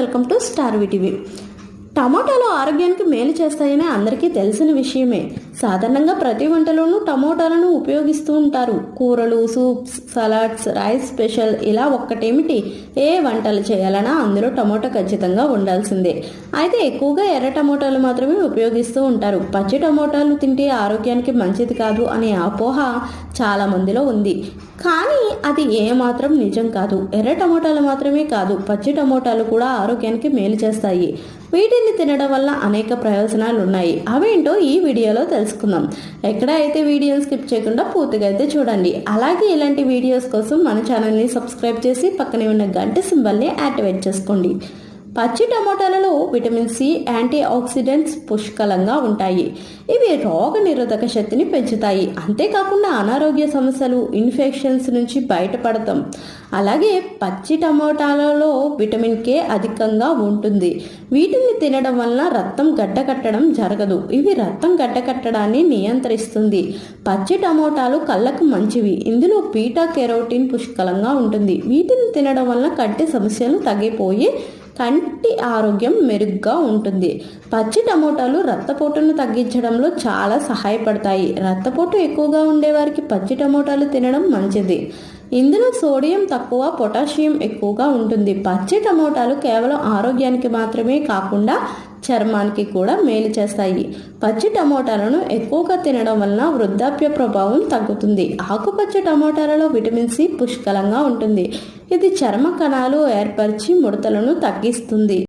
Welcome to star VTV టమోటాలు ఆరోగ్యానికి మేలు చేస్తాయని అందరికీ తెలిసిన విషయమే. సాధారణంగా ప్రతి వంటలోనూ టమోటాలను ఉపయోగిస్తూ ఉంటారు. కూరలు సూప్స్ సలాడ్స్ రైస్ స్పెషల్ ఇలా ఒక్కటేమిటి? ఏ వంటలు చేయాలన్నా అందులో టమోటా ఖచ్చితంగా ఉండాల్సిందే. అయితే ఎక్కువగా ఎర్ర టమోటాలు మాత్రమే ఉపయోగిస్తూ ఉంటారు. పచ్చి టమోటాలు తింటే ఆరోగ్యానికి మంచిది కాదు అనే అపోహ చాలా మందిలో ఉంది. కానీ అది ఏమాత్రం నిజం కాదు. ఎర్ర టమోటాలు మాత్రమే కాదు పచ్చి టమోటాలు కూడా ఆరోగ్యానికి మేలు చేస్తాయి. వీటిని తినడం వల్ల అనేక ప్రయోజనాలు ఉన్నాయి అవేంటో ఈ వీడియోలో తెలుసుకుందాం. ఎక్కడ అయితే వీడియోని స్కిప్ చేయకుండా పూర్తిగా అయితే చూడండి. అలాగే ఇలాంటి వీడియోస్ కోసం మన ఛానల్ని సబ్స్క్రైబ్ చేసి పక్కనే ఉన్న గంట సింబల్ని యాక్టివేట్ చేసుకోండి. పచ్చి టమోటాలలో విటమిన్ సి యాంటీ ఆక్సిడెంట్స్ పుష్కలంగా ఉంటాయి. ఇవి రోగ నిరోధక శక్తిని పెంచుతాయి. అంతేకాకుండా అనారోగ్య సమస్యలు ఇన్ఫెక్షన్స్ నుంచి బయటపడతాం. అలాగే పచ్చి టమోటాలలో విటమిన్ కే అధికంగా ఉంటుంది. వీటిని తినడం వలన రక్తం గడ్డకట్టడం జరగదు. ఇవి రక్తం గడ్డకట్టడాన్ని నియంత్రిస్తుంది. పచ్చి టమోటాలు కళ్ళకు మంచివి. ఇందులో బీటా కెరోటిన్ పుష్కలంగా ఉంటుంది. వీటిని తినడం వలన కంటి సమస్యలు తగ్గిపోయి కంటి ఆరోగ్యం మెరుగ్గా ఉంటుంది. పచ్చి టమోటాలు రక్తపోటును తగ్గించడంలో చాలా సహాయపడతాయి. రక్తపోటు ఎక్కువగా ఉండేవారికి పచ్చి టమోటాలు తినడం మంచిది. ఇందులో సోడియం తక్కువ పొటాషియం ఎక్కువగా ఉంటుంది. పచ్చి టమోటాలు కేవలం ఆరోగ్యానికి మాత్రమే కాకుండా చర్మానికి కూడా మేలు చేస్తాయి. పచ్చి టమోటాలను ఎక్కువగా తినడం వలన వృద్ధాప్య ప్రభావం తగ్గుతుంది. ఆకుపచ్చ టమోటాలలో విటమిన్ సి పుష్కలంగా ఉంటుంది. ఇది చర్మ కణాలు ఏర్పరిచి ముడతలను తగ్గిస్తుంది.